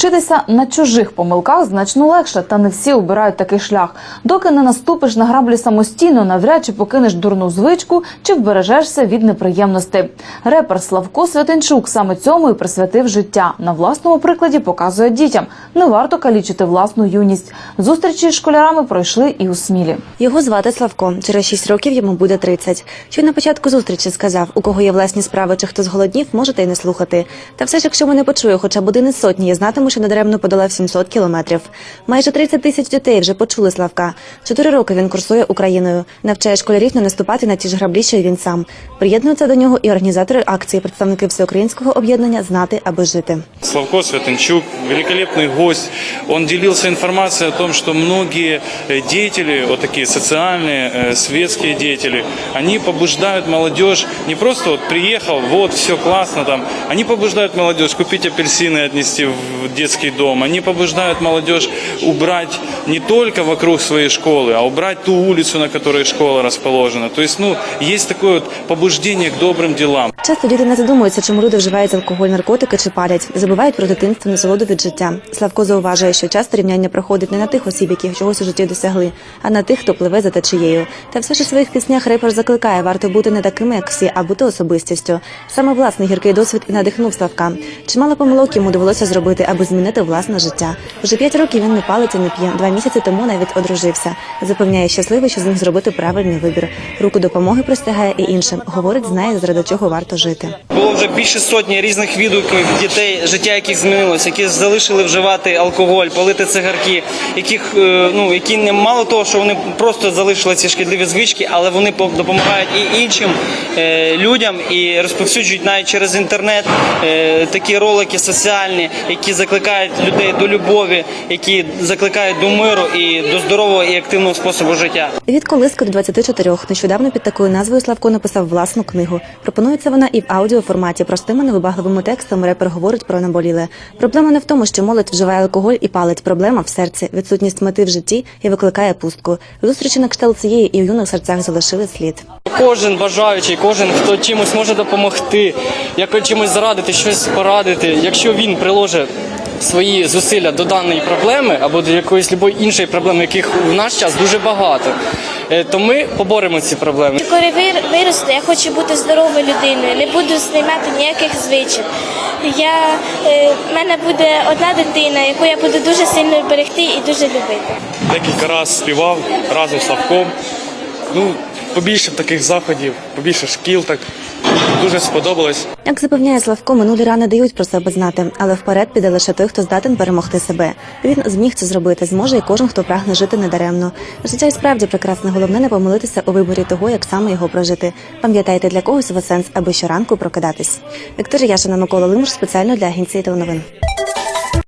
Вчитися на чужих помилках значно легше, та не всі обирають такий шлях. Доки не наступиш на граблі самостійно, навряд чи покинеш дурну звичку чи вбережешся від неприємностей. Репер Славко Святинчук саме цьому і присвятив життя. На власному прикладі показує дітям. Не варто калічити власну юність. Зустрічі з школярами пройшли і у Смілі. Його звати Славко. Через 6 років йому буде 30. Що й на початку зустрічі сказав, у кого є власні справи чи хто зголоднів, можете й не слухати. Та все ж, якщо мене почує хоча б один із сотні, я знатиму, що надаремно подолав 700 кілометрів. Майже 30 тисяч дітей вже почули Славка. Чотири роки він курсує Україною, навчає школярів не наступати на ті ж граблі, що й він сам. Приєднуються до нього і організатори акції, представники всеукраїнського об'єднання Знати аби жити. Славко Святенчук, великолепный гость. Он делился информацией о том, что многие э, деятели, вот такие социальные, э, светские деятели, они побуждают молодежь не просто вот приехал, вот все классно там, они побуждают молодежь купить апельсины и отнести в детский дом, они побуждают молодежь убрать не только вокруг своей школы, а убрать ту улицу, на которой школа расположена. То есть, ну, есть такое вот побуждение к добрым делам. Часто діти не задумуються, чому люди вживають алкоголь, наркотики чи палять, забувають про дитинство, насолоду від життя. Славко зауважує, що часто рівняння проходить не на тих осіб, які чогось у житті досягли, а на тих, хто пливе за течією. Та все ж у своїх піснях репер закликає варто бути не такими, як всі, а бути особистістю. Саме власний гіркий досвід і надихнув Славка. Чимало помилок йому довелося зробити, аби змінити власне життя. Вже п'ять років він не палить не п'є. Два місяці тому навіть одружився. Запевняє щасливий, що зміг зробити правильний вибір. Руку допомоги простягає і іншим. Говорить, знає, заради чого варто жити. Було вже більше сотні різних відгуків дітей, життя яких змінилося, які залишили вживати алкоголь, палити цигарки, яких е, ну які не мало того, що вони просто залишили ці шкідливі звички, але вони по- допомагають і іншим е, людям і розповсюджують навіть через інтернет е, такі ролики соціальні, які закликають людей до любові, які закликають до миру і до здорового і активного способу життя. Від колиски до 24. Нещодавно під такою назвою Славко написав власну книгу. Пропонується вона і в аудіоформаті. Простими невибагливими текстами репер говорить про наболіле. Проблема не в тому, що молодь вживає алкоголь і палить. Проблема в серці, відсутність мети в житті і викликає пустку. Зустрічі на кшталт цієї і в юних серцях залишили слід. Кожен бажаючий, кожен хто чимось може допомогти, як чимось зарадити, щось порадити. Якщо він приложить свої зусилля до даної проблеми або до якоїсь любої іншої проблеми, яких в наш час дуже багато, то ми поборемо ці проблеми. Коли вир- виросту, я хочу бути здоровою людиною, не буду знімати ніяких звичок. Я, е, в мене буде одна дитина, яку я буду дуже сильно берегти і дуже любити. декілька разів співав разом з Славком. Ну, побільше таких заходів, побільше шкіл, так дуже сподобалось. Як запевняє Славко, минулі рани дають про себе знати, але вперед піде лише той, хто здатен перемогти себе. Він зміг це зробити, зможе і кожен, хто прагне жити недаремно. Життя і справді прекрасне, головне не помилитися у виборі того, як саме його прожити. Пам'ятайте, для когось в сенс, аби щоранку прокидатись. Вікторія Яшина, Микола Лимуш спеціально для агенції теленовин.